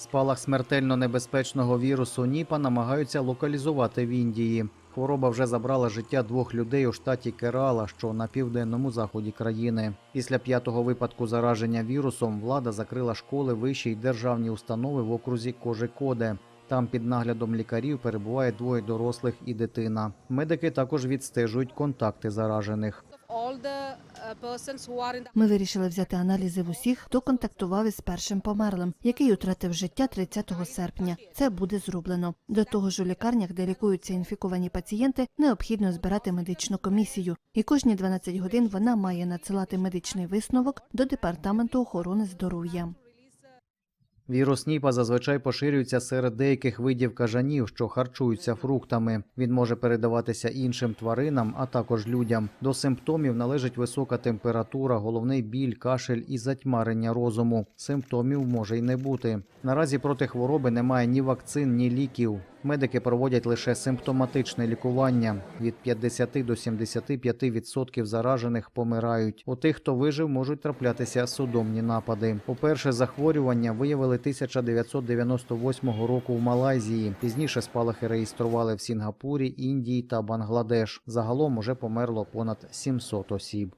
Спалах смертельно небезпечного вірусу Ніпа намагаються локалізувати в Індії. Хвороба вже забрала життя двох людей у штаті Керала, що на південному заході країни. Після п'ятого випадку зараження вірусом влада закрила школи, вищі й державні установи в окрузі Кожикоде. Там під наглядом лікарів перебуває двоє дорослих і дитина. Медики також відстежують контакти заражених. Uh, Ми вирішили взяти аналізи в усіх, хто контактував із першим померлим, який втратив життя 30 серпня. Це буде зроблено. До того ж, у лікарнях, де лікуються інфіковані пацієнти, необхідно збирати медичну комісію, і кожні 12 годин вона має надсилати медичний висновок до департаменту охорони здоров'я. Вірус Ніпа зазвичай поширюється серед деяких видів кажанів, що харчуються фруктами. Він може передаватися іншим тваринам, а також людям. До симптомів належить висока температура, головний біль, кашель і затьмарення розуму. Симптомів може й не бути. Наразі проти хвороби немає ні вакцин, ні ліків. Медики проводять лише симптоматичне лікування. Від 50 до 75% заражених помирають. У тих, хто вижив, можуть траплятися судомні напади. Уперше захворювання виявили 1998 року в Малайзії. Пізніше спалахи реєстрували в Сінгапурі, Індії та Бангладеш. Загалом уже померло понад 700 осіб.